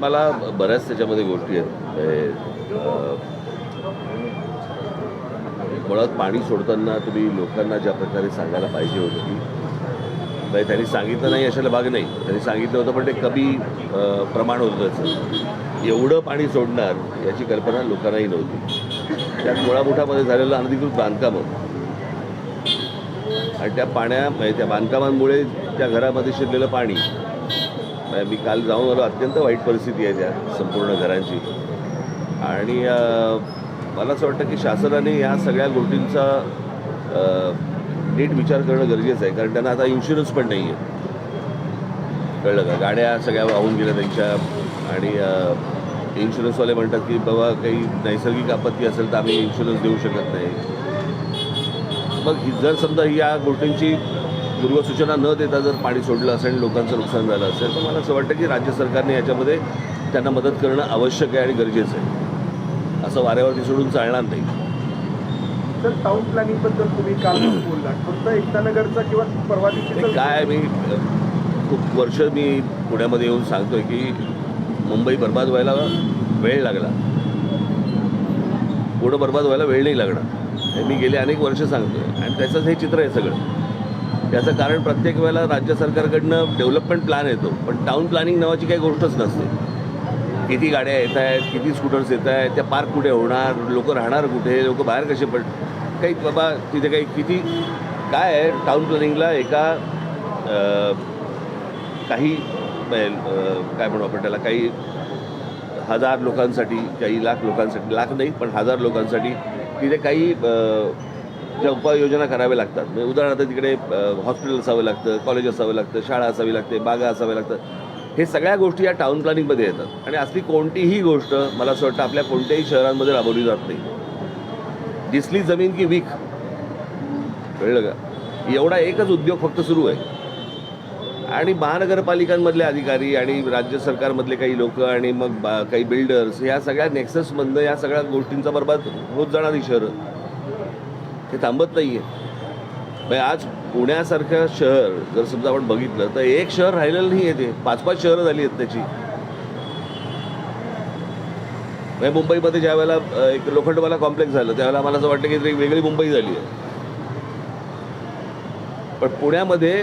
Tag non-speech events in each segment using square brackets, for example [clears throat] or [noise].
मला बऱ्याच त्याच्यामध्ये गोष्टी आहेत. मुळात पाणी सोडताना तुम्ही लोकांना ज्या प्रकारे सांगायला पाहिजे होतं की म्हणजे त्यांनी सांगितलं नाही अशाला भाग नाही. त्यांनी सांगितलं होतं पण ते कमी प्रमाण होतं त्याचं. एवढं पाणी सोडणार याची कल्पना लोकांनाही नव्हती. त्यात मुळामुठामध्ये झालेलं अनधिकृत बांधकामं आणि त्या पाण्या म्हणजे त्या बांधकामांमुळे त्या घरामध्ये शिरलेलं पाणी. म्हणजे मी काल जाऊन आलो अत्यंत वाईट परिस्थिती आहे त्या संपूर्ण घरांची. आणि मला असं वाटतं की शासनाने या सगळ्या गोष्टींचा नीट विचार करणं गरजेचं आहे. कारण त्यांना आता इन्शुरन्स पण नाही आहे कळलं का? गाड्या सगळ्या वाहून गेल्या त्यांच्या. आणि इन्शुरन्सवाले म्हणतात की बाबा काही नैसर्गिक आपत्ती असेल तर आम्ही इन्शुरन्स देऊ शकत नाही. मग ही- जर समजा या गोष्टींची पूर्वसूचना न देता जर पाणी सोडलं असेल आणि लोकांचं नुकसान झालं असेल तर मला असं वाटतं की राज्य सरकारने याच्यामध्ये त्यांना मदत करणं आवश्यक आहे आणि गरजेचं आहे. असं वाऱ्यावरती सोडून चालणार नाही. सर टाउन प्लॅनिंगबद्दल तुम्ही काल [clears throat] बोललात? फक्त एकतानगरचा किंवा परवा ते दिवशीचा काय मी खूप वर्ष मी पुण्यामध्ये येऊन सांगतोय की मुंबई बर्बाद व्हायला वेळ लागला. पुढं बर्बाद व्हायला वेळ नाही लागणार. हे मी गेले अनेक वर्ष सांगतोय. आणि त्याचंच हे चित्र आहे सगळं. याचं कारण प्रत्येक वेळेला राज्य सरकारकडनं डेव्हलपमेंट प्लॅन येतो. पण टाऊन प्लॅनिंग नावाची काही गोष्टच नसते. किती गाड्या येत आहेत किती स्कूटर्स येत आहेत त्या पार्क कुठे होणार लोक राहणार कुठे लोक बाहेर कसे पड काही बाबा तिथे काही किती काय आहे टाऊन प्लॅनिंगला एका काही काय म्हणू आपण त्याला काही हजार लोकांसाठी काही लाख लोकांसाठी लाख नाही पण हजार लोकांसाठी तिथे काही ज्या उपाययोजना कराव्या लागतात. म्हणजे उदाहरणार्थ तिकडे हॉस्पिटल असावं लागतं कॉलेज असावं लागतं शाळा असावी लागते बागा असाव्या लागतं हे सगळ्या गोष्टी या टाउन प्लॅनिंगमध्ये येतात. आणि असली कोणतीही गोष्ट मला असं वाटतं आपल्या कोणत्याही शहरांमध्ये राबवली जात नाही. दिसली जमीन की वीक. कळलं का? एवढा एकच उद्योग फक्त सुरू आहे. आणि महानगरपालिकांमधले अधिकारी आणि राज्य सरकारमधले काही लोक आणि मग बा काही बिल्डर्स या सगळ्या नेक्ससमधनं या सगळ्या गोष्टींचा बरबाद होत जाणारी शहरं. हे थांबत नाही आहे म्हणजे आज पुण्यासारखं शहर जर समजा आपण बघितलं तर एक शहर राहिलेलं नाही आहे ते. पाच पाच शहरं झाली आहेत त्याची. म्हणजे मुंबईमध्ये ज्या वेळेला एक लोखंडवाला कॉम्प्लेक्स झालं त्यावेळेला मला असं वाटतं की एक वेगळी मुंबई झाली आहे. पण पुण्यामध्ये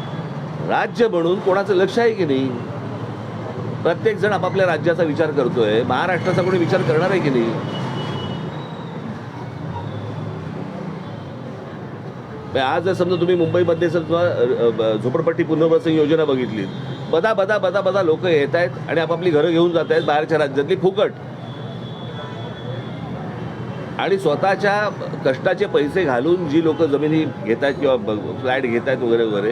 राज्य म्हणून कोणाचं लक्ष आहे की नाही? प्रत्येक जण आपापल्या राज्याचा विचार करतोय. महाराष्ट्राचा कोणी विचार करणार आहे की नाही? आज जर समजा तुम्ही मुंबईमध्ये समजा झोपडपट्टी पुनर्वसन योजना बघितली बदा बदा बदा बदा लोक येत आहेत आणि आपापली घरं घेऊन जात आहेत बाहेरच्या राज्यातली फुकट. आणि स्वतःच्या कष्टाचे पैसे घालून जी लोक जमिनी घेत आहेत किंवा फ्लॅट घेत आहेत वगैरे वगैरे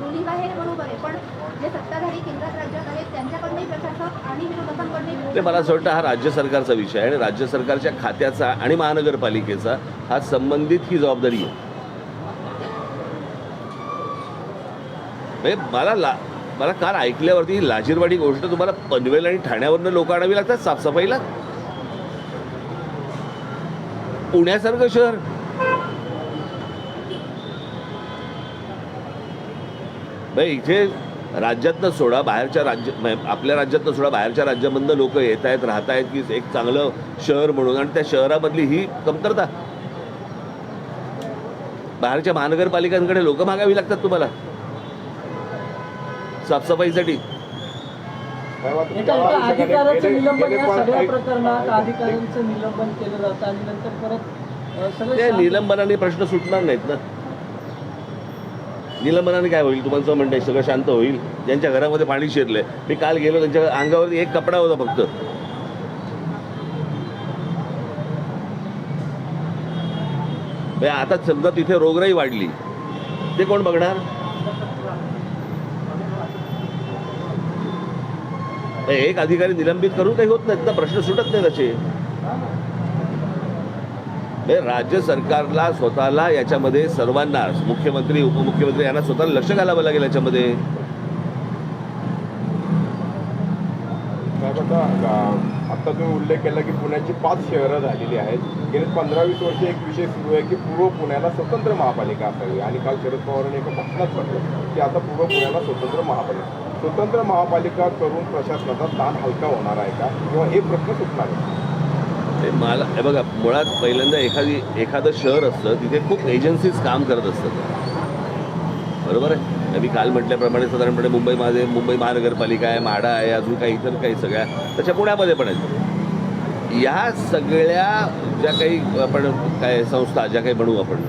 रुलिंग आहे बरोबर आहे. पण जे सत्ताधारी केंद्रात राज्यात आहेत त्यांच्याकडनंही प्रशासक आणि विरोधकांकडनंही ते म्हणजे मला असं वाटतं हा राज्य सरकारचा विषय आहे आणि राज्य सरकारच्या खात्याचा आणि महानगरपालिकेचा हा संबंधित ही जबाबदारी आहे. म्हणजे मला ला मला काल ऐकल्यावरती ही लाजीरवाडी गोष्ट तुम्हाला पनवेल आणि ठाण्यावरनं लोक आणावी लागतात साफसफाईला? पुण्यासारखं शहर. म्हणजे इथे राज्यातनं सोडा बाहेरच्या राज्य आपल्या राज्यातनं सोडा बाहेरच्या राज्यामधनं लोक येत आहेत राहत आहेत की एक चांगलं शहर म्हणून. आणि त्या शहरामधली ही कमतरता. बाहेरच्या महानगरपालिकांकडे लोक मागावी लागतात तुम्हाला. साफसफाईसाठी. निलंबन निलंबनाने प्रश्न सुटणार नाहीत ना. निलंबनाने काय होईल? तुमचं म्हणणं आहे सगळं शांत होईल. ज्यांच्या घरामध्ये पाणी शिरलंय. मी काल गेलो त्यांच्या अंगावरती एक कपडा होता फक्त. म्हणजे आता समजा तिथे रोगराई वाढली. ते कोण बघणार? एक अधिकारी निलंबित करून काही होत नाहीत ना? प्रश्न सुटत नाही तसे राज्य सरकारला स्वतःला याच्यामध्ये सर्वांना मुख्यमंत्री उपमुख्यमंत्री यांना स्वतःला लक्ष घालावं लागेल याच्यामध्ये. आता आता तुम्ही उल्लेख केला की पुण्याची पाच शहरं झालेली आहेत. गेले पंधरा वीस वर्ष एक विषय सुरू आहे की पूर्व पुण्याला स्वतंत्र महापालिका असावी. आणि काल शरद पवारांनी एका भाषणात म्हटलं की आता पूर्व पुण्याला स्वतंत्र महापालिका. स्वतंत्र महापालिका करून प्रशासनाचा ताण हलका होणार आहे का? किंवा हे प्रश्न सुटणार आहे? म्हणजे ते मला हे बघा मुळात पहिल्यांदा एखादी एखादं शहर असतं तिथे खूप एजन्सीज काम करत असतात. बरोबर आहे? मी काल म्हटल्याप्रमाणे साधारणपणे मुंबईमध्ये मुंबई महानगरपालिका आहे म्हाडा आहे अजून काही इतर काही सगळ्या त्याच्या पुण्यामध्ये पण आहेत. या सगळ्या ज्या काही आपण काय संस्था ज्या काही म्हणू आपण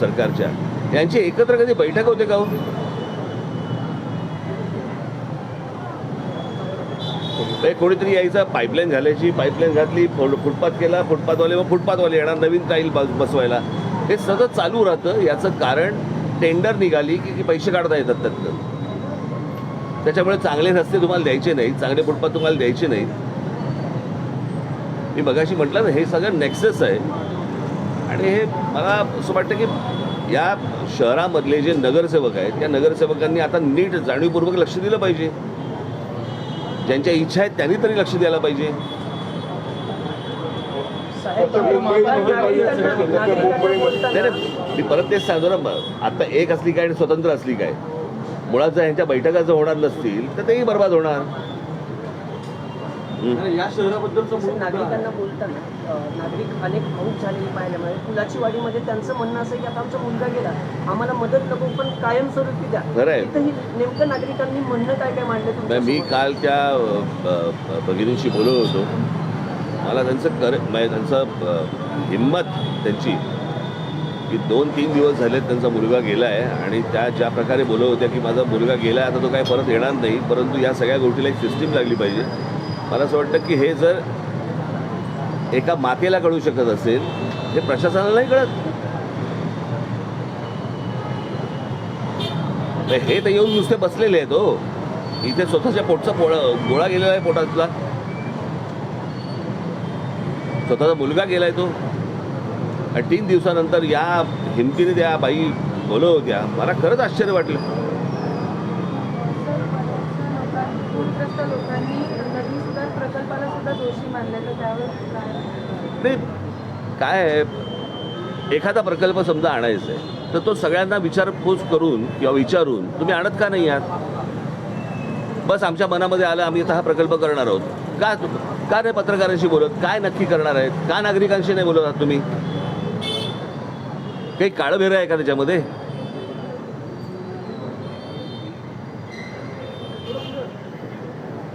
सरकारच्या यांची एकत्र कधी बैठक होते का हो? म्हणजे कोणीतरी यायचा पाईपलाईन घालायची पाईपलाईन घातली फुट- फुटपाथ केला फुटपाथवाले मग फुटपाथवाले येणार नवीन टाईल बसवायला. हे सतत चालू राहतं. याचं कारण टेंडर निघाली की की पैसे काढता येतात त्यातनं. त्याच्यामुळे चांगले रस्ते तुम्हाला द्यायचे नाहीत चांगले फुटपाथ तुम्हाला द्यायचे नाहीत. मी बघाशी म्हटलं ना हे सगळं नेक्सेस आहे. आणि हे मला असं वाटतं की या शहरामधले जे नगरसेवक आहेत त्या नगरसेवकांनी आता नीट जाणीवपूर्वक लक्ष दिलं पाहिजे. ज्यांच्या इच्छा आहेत त्यांनी तरी लक्ष द्यायला पाहिजे. मी परत तेच सांगतो ना आता एक असली काय आणि स्वतंत्र असली काय. मुळात जर ह्यांच्या बैठका जर होणार नसतील तर तेही बर्बाद होणार. हं. या शहराबद्दलचं नागरिकांना बोलताना नागरिक अनेक भाऊक झालेले पाहायला मिळाले पुलाची वाडीमध्ये त्यांचं म्हणणं असं की आता आमचा मुलगा गेला आम्हाला मदत नको पण कायमस्वरूपी द्या. खरं आहे. इथंही नेमकं नागरिकांनी म्हणणं काय काय मांडलं मी? काल त्या भगिनींशी बोलत होतो. मला त्यांचं कर म्हणजे त्यांचं हिंमत त्यांची की दोन तीन दिवस झालेत त्यांचा मुलगा गेला आहे आणि त्या ज्या प्रकारे बोलत होत्या की माझा मुलगा गेला आहे आता तो काय परत येणार नाही परंतु या सगळ्या गोष्टीला एक सिस्टीम लागली पाहिजे. मला असं वाटतं की हे जर एका मातेला कळू शकत असेल हे प्रशासनाला नाही कळत. हे तर येऊन नुसते बसलेले आहेत हो. इथे स्वतःच्या पोटचा पोळा गोळा गेलेला आहे पोटातला. स्वतःचा मुलगा गेलाय तो. आणि तीन दिवसानंतर या हिमतीने त्या बाई बोलव होत्या. मला खरंच आश्चर्य वाटलं पूरग्रस्त लोकांनी नदी सुधार प्रकल्पाला सुद्धा दोषी मानले तर त्यावर काय नाही काय आहे एखादा प्रकल्प समजा आणायचा आहे तर तो सगळ्यांना विचारपूस करून किंवा विचारून तुम्ही आणत का नाही आहात? बस आमच्या मनामध्ये आलं आम्ही आता हा प्रकल्प करणार आहोत. का का नाही पत्रकारांशी बोलत? काय नक्की करणार आहेत? का नागरिकांशी नाही बोलत आहात तुम्ही? काही काळभेर आहे का त्याच्यामध्ये?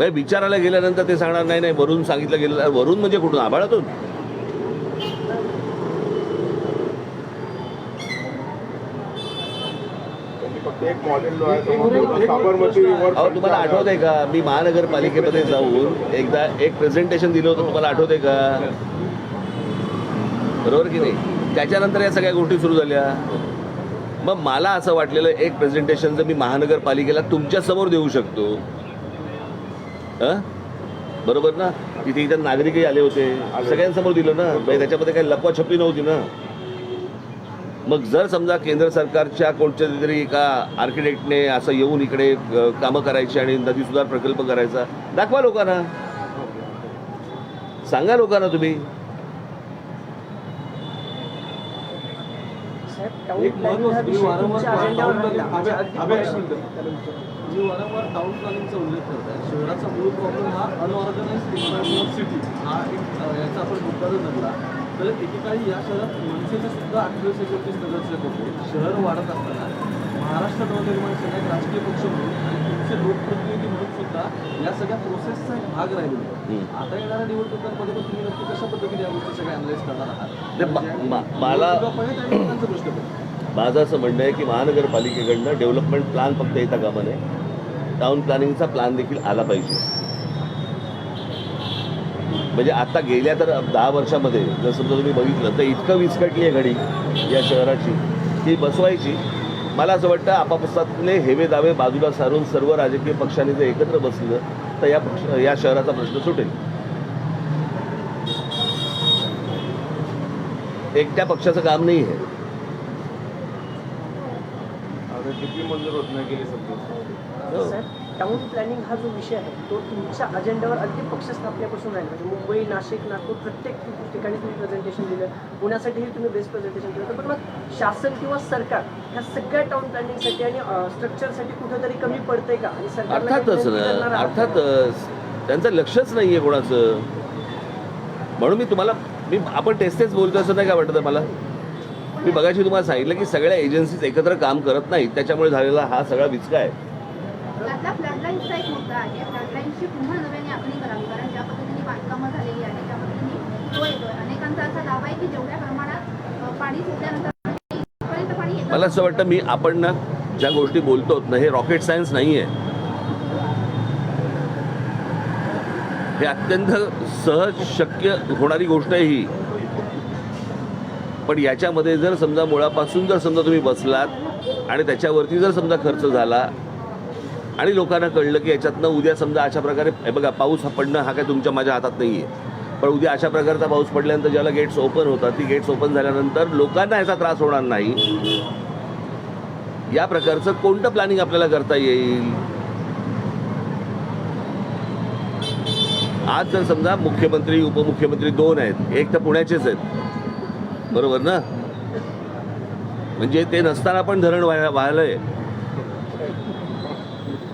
म्हणजे विचारायला गेल्यानंतर ते सांगणार नाही नाही वरून सांगितलं गेलं वरून म्हणजे कुठून? आभाळातून. त्यांनी फक्त मॉडेल जो आहे समोर साबरमती रिव्हर अहो तुम्हाला आठवत आहे का? मी महानगरपालिकेमध्ये जाऊन एकदा एक प्रेझेंटेशन दिलं होतं तुम्हाला आठवत आहे का? बरोबर की नाही? त्याच्यानंतर या सगळ्या गोष्टी सुरू झाल्या. मग मला असं वाटलेलं एक प्रेझेंटेशन जर मी महानगरपालिकेला तुमच्यासमोर देऊ शकतो? बरोबर ना? तिथे इथे नागरिकही आले होते. सगळ्यांसमोर दिलं ना? म्हणजे त्याच्यामध्ये काही लपवाछपी नव्हती ना? मग जर समजा केंद्र सरकारच्या कोणत्या तरी एका आर्किटेक्टने असं येऊन इकडे कामं करायची आणि नदी सुधार प्रकल्प करायचा दाखवा लोकांना. सांगा लोकांना तुम्ही. एक विषय वारंवार म्हणजे टाउन प्लॅनिंगचा उल्लेख करताय शहराचा मूळ प्रॉब्लेम हा अनऑर्गनाइज ऑफ सिटी हा एक याचा आपण मुद्दा जर धरला. तर एकेकाळी या शहरात मनसेचे सुद्धा अठ्ठावीस एकोणतीस नगरसेवक होते. शहर वाढत असताना महाराष्ट्र नवनिर्माण सेना एक राजकीय पक्ष म्हणून आणि तुमचे लोकप्रतिनिधी म्हणून सुद्धा या सगळ्या प्रोसेसचा एक भाग राहिलेला आहे. आता येणाऱ्या निवडणुकांमध्ये पण तुम्ही नक्की कशा पद्धतीने या गोष्टी सगळ्या अनालाइज करणार आहात? ते मा- मा- मला- लोकांचा आहे. माझं असं म्हणणं आहे की महानगरपालिकेकडनं डेव्हलपमेंट प्लॅन फक्त येता कामा नये टाउन प्लॅनिंगचा प्लॅन देखील आला पाहिजे. म्हणजे आता गेल्या तर दहा वर्षामध्ये जर समजा तुम्ही बघितलं तर इतकं विस्कटली आहे घडी या शहराची. ती बसवायची. मला असं वाटतं आपापसातले हेवे दावे बाजूला सारून सर्व राजकीय पक्षांनी जर एकत्र बसलं तर या पक्ष या शहराचा प्रश्न सुटेल. एकट्या पक्षाचं काम नाही आहे मंजूर होत नाही गेली सध्या हो. साहेब. टाऊन प्लॅनिंग हा जो विषय आहे तो तुमच्या अजेंड्यावर अगदी पक्ष स्थापनेपासून आहे म्हणजे मुंबई नाशिक नागपूर प्रत्येक ठिकाणी तुम्ही प्रेझेंटेशन दिलं. पुण्यासाठीही तुम्ही बेस्ट प्रेझेंटेशन दिलं होतं पण मग शासन किंवा सरकार ह्या सगळ्या टाऊन प्लॅनिंगसाठी आणि स्ट्रक्चरसाठी कुठेतरी कमी पडतंय का? आणि सरकारला अर्थातच ना? अर्थातच. त्यांचं लक्षच नाही आहे कोणाचं. म्हणून मी तुम्हाला मी आपण तेच तेच बोलतो असं नाही का वाटतं मला मी बघायची तुम्हाला सांगितलं की सगळ्या एजन्सीज एकत्र काम करत नाहीत. त्याच्यामुळे झालेला हा सगळा विचका आहे. त्यातला फ्लडलाईनचा एक मुद्दा आहे. फ्लडलाईनची पुन्हा नव्याने आखणी करावी. कारण ज्या पद्धतीने बांधकामं झालेली आहे त्या पद्धतीने तो येतोय. अनेकांचा असा दावा आहे की जेवढ्या प्रमाणात पाणी सुटल्यानंतर मला असं वाटतं मी आपण ना ज्या गोष्टी बोलतो ना हे रॉकेट सायन्स नाही आहे हे अत्यंत सहज शक्य होणारी गोष्ट आहे ही. पण याच्यामध्ये जर समजा मुळापासून जर समजा तुम्ही बसलात आणि त्याच्यावरती जर समजा खर्च झाला आणि लोकांना कळलं की याच्यातनं उद्या समजा अशा प्रकारे हे बघा पाऊस पडणं हा काय तुमच्या माझ्या हातात नाही आहे पण उद्या अशा प्रकारचा पाऊस पडल्यानंतर ज्याला गेट्स ओपन होतात ती गेट्स ओपन झाल्यानंतर लोकांना याचा त्रास होणार नाही. या प्रकारचं कोणतं प्लॅनिंग आपल्याला करता येईल? आज जर समजा मुख्यमंत्री उपमुख्यमंत्री दोन आहेत एक तर पुण्याचेच आहेत. बरोबर ना? म्हणजे ते नसताना पण धरण व्हायला व्हायला आहे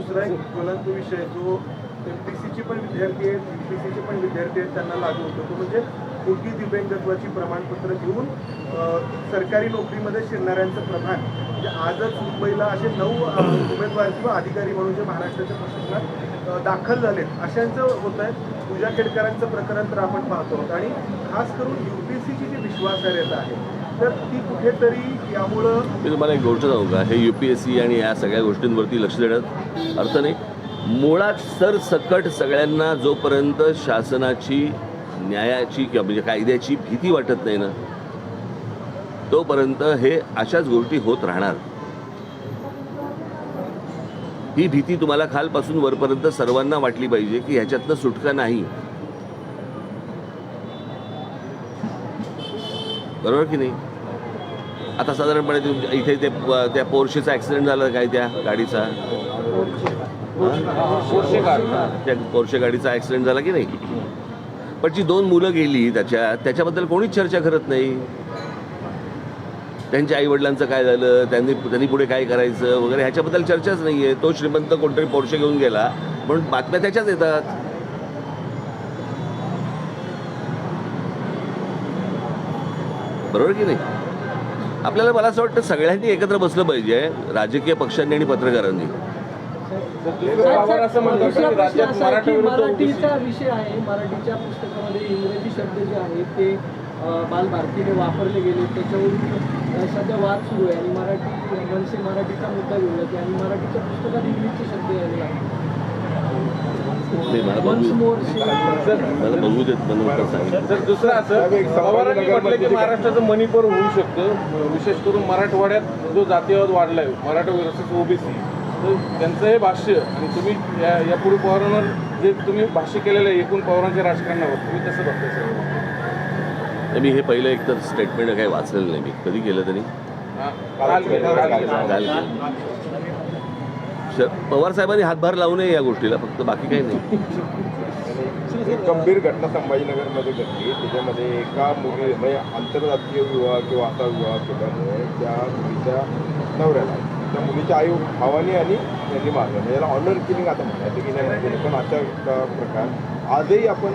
दुसरा एक ज्वलंत विषय जो सीचे पण विद्यार्थी आहेत यू पी सीचे पण विद्यार्थी आहेत त्यांना लागू होतो. तो म्हणजे खोटी दिव्यांगत्वाची प्रमाणपत्र घेऊन सरकारी नोकरीमध्ये शिरणाऱ्यांचं प्रमाण म्हणजे आजच मुंबईला असे नऊ उमेदवार किंवा अधिकारी म्हणून जे महाराष्ट्राच्या प्रशासनात दाखल झालेत अशांचं होत आहे पूजा केडकरांचं प्रकरण तर आपण पाहतो. आहोत आणि खास करून यू पी सीची जी विश्वासार्हता आहे तर ती कुठेतरी यामुळं मी तुम्हाला एक गोष्ट सांगू का? हे यू पी एस सी आणि या सगळ्या गोष्टींवरती लक्ष देण्यात अर्थ नाही. मुळात सरसकट सगळ्यांना जोपर्यंत शासनाची न्यायाची किंवा म्हणजे कायद्याची भीती वाटत नाही ना तोपर्यंत हे अशाच गोष्टी होत राहणार. ही भीती तुम्हाला खालपासून वरपर्यंत सर्वांना वाटली पाहिजे की ह्याच्यातनं सुटका नाही. बरोबर की नाही? आता साधारणपणे तुमच्या इथे ते त्या पोर्शेचा ॲक्सिडेंट झाला काय त्या गाडीचा? त्या पोर्शे गाडीचा ॲक्सिडेंट झाला की नाही? पण जी दोन मुलं गेली त्याच्या त्याच्याबद्दल कोणीच चर्चा करत नाही. त्यांच्या आईवडिलांचं काय झालं? त्यांनी त्यांनी पुढे काय करायचं? वगैरे ह्याच्याबद्दल चर्चाच नाही आहे तो श्रीमंत कोणतरी पोर्शे घेऊन गेला म्हणून बातम्या त्याच्याच येतात. बरोबर की नाही? आपल्याला मला असं वाटतं सगळ्यांनी एकत्र बसलं पाहिजे राजकीय पक्षांनी आणि पत्रकारांनी. मराठीचा विषय आहे मराठीच्या पुस्तकामध्ये इंग्रजी शब्द जे आहेत ते बालभारतीने वापरले गेले. त्याच्यावरून सध्या वाद सुरू आहे आणि मराठी मनसे मराठीचा मुद्दा घेऊन आणि मराठीच्या पुस्तकात इंग्लिशचे शब्द यायला लागले. नाही, मला बघू मला बघू देत बनवता सांगितलं. तर दुसरं असं पवारांनी म्हटलं की महाराष्ट्राचं मणिपूर होऊ शकतं. विशेष करून मराठवाड्यात जो जातीयवाद वाढलाय मराठा वर्सेस ओबीसी तर त्यांचं हे भाष्य आणि तुम्ही या यापुढे पवारांवर जे तुम्ही भाष्य केलेलं आहे एकूण पवारांच्या राजकारणावर तुम्ही कसं बघताय सर? मी हे पहिलं एक तर स्टेटमेंट काही वाचलेलं नाही. मी कधी केलं तरी? काल. पवार साहेबांनी हातभार लावू नये या गोष्टीला फक्त बाकी काही नाही. गंभीर घटना संभाजीनगरमध्ये घडली. त्याच्यामध्ये एका मुली म्हणजे आंतरराष्ट्रीय विवाह किंवा असा विवाह केल्यामुळे त्या मुलीच्या नवऱ्याला त्या मुलीच्या आई भावाने आणि त्यांनी मारलं. म्हणजे याला ऑनर किलिंग आता म्हणायचं की नाही म्हणजे पण अशा प्रकार आजही आपण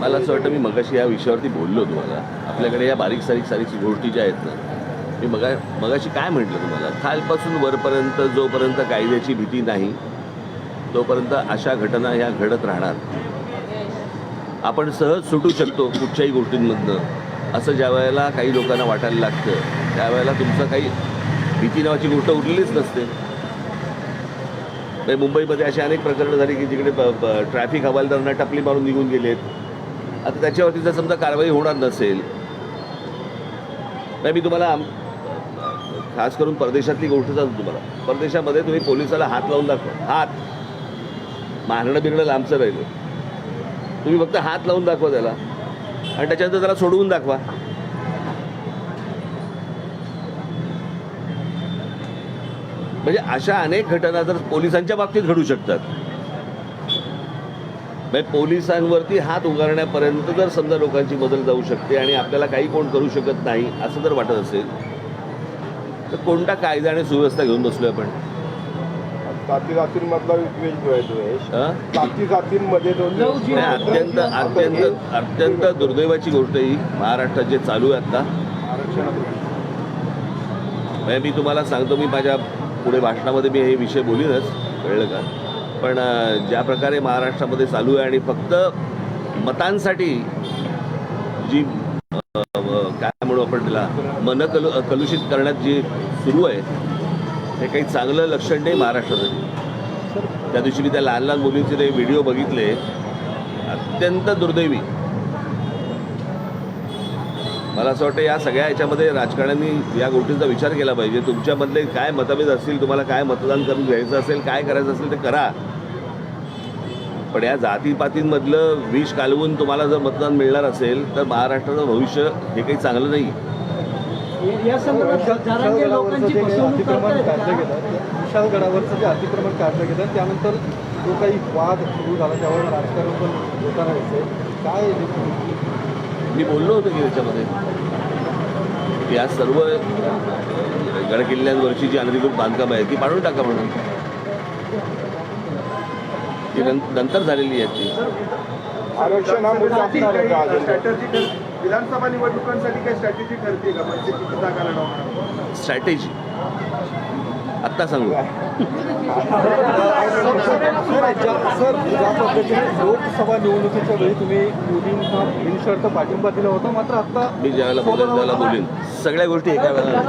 मला असं वाटतं मी मगाशी या विषयावरती बोललो तुम्हाला. आपल्याकडे या बारीक सारीक सारीक गोष्टी ज्या आहेत ना मी मगा मगाशी काय म्हटलं तुम्हाला? खालपासून वरपर्यंत जोपर्यंत कायद्याची भीती नाही तोपर्यंत अशा घटना ह्या घडत राहणार. आपण सहज सुटू शकतो कुठच्याही गोष्टींमधनं. असं ज्या वेळेला काही लोकांना वाटायला लागतं त्यावेळेला तुमचं काही भीती नावाची गोष्ट उरलेलीच नसते. म्हणजे मुंबईमध्ये अशी अनेक प्रकरणं झाली की जिकडे ब- ट्रॅफिक हवालदारांना टपली मारून निघून गेलेत. आता त्याच्यावरती जर समजा कारवाई होणार नसेल. नाही मी तुम्हाला आम- खास करून परदेशातली गोष्ट सांगतो तुम्हाला. परदेशामध्ये तुम्ही पोलिसाला हात लावून दाखवा. हात. मारणं बिरणं लांबचं राहिलं. तुम्ही फक्त हात लावून दाखवा त्याला. आणि त्याच्यानंतर त्याला सोडवून दाखवा. म्हणजे अशा अनेक घटना जर पोलिसांच्या बाबतीत घडू शकतात. म्हणजे पोलिसांवरती हात उगारण्यापर्यंत जर समजा लोकांची बदल जाऊ शकते आणि आपल्याला काही कोण करू शकत नाही असं जर वाटत असेल तर कोणता कायदा आणि सुव्यवस्था घेऊन बसलोय आपण? जाती जातींमधला विद्वेष जो आहे द्वेष हं? जाती जातींमध्ये जो लव जी- नाही, अत्यंत अत्यंत अत्यंत दुर्दैवाची गोष्ट ही महाराष्ट्रात जे चालू आहे आता. म्हणजे मी तुम्हाला सांगतो मी माझ्या पुढे भाषणामध्ये मी हे विषय बोलीनच कळलं का? पण अं, ज्या प्रकारे महाराष्ट्रामध्ये चालू आहे आणि फक्त मतांसाठी जी अं, वापरलेला मन कलु कलुषित करण्यात जी सुरू आहे हे काही चांगलं लक्षण नाही महाराष्ट्रासाठी त्या दिवशी मी त्या लहान लहान मुलींचे ते व्हिडिओ बघितले. अत्यंत दुर्दैवी. मला असं वाटतं या सगळ्या याच्यामध्ये राजकारण्यांनी या गोष्टींचा विचार केला पाहिजे. तुमच्यामधले काय मतभेद असतील तुम्हाला काय मतदान करून घ्यायचं असेल काय करायचं असेल ते करा. पण या जातीपातींमधलं विष कालवून तुम्हाला जर मतदान मिळणार असेल तर महाराष्ट्राचं भविष्य हे काही चांगलं नाही. विशालगडावरचं जे अतिक्रमण काढलं गेलं त्यानंतर जो काही वाद सुरू झाला त्यावर राजकारण पण होताना दिसतंय काय मी बोललो होतो की त्याच्यामध्ये या सर्व गडकिल्ल्यांवरची जी अनधिकृत बांधकामं आहेत ती पाडून टाका म्हणून. ती नंतर झालेली आहेत ती. आरक्षण हा मुद्दा असणार आहे का अजून? स्ट्रॅटजी विधानसभा निवडणुकांसाठी काही स्ट्रॅटेजी ठरते का? म्हणजे किती जागा लढवणार? स्ट्रॅटेजी आत्ता सांगू. सर ज्या सर ज्या पद्धतीने लोकसभा निवडणुकीच्या वेळी तुम्ही मोदींना बिनशर्त पाठिंबा दिला होता मात्र आता मी ज्यावेळेला बोलेन त्यावेळेला बोलेन. सगळ्या गोष्टी एका वेळेला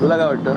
तुला काय वाटतं?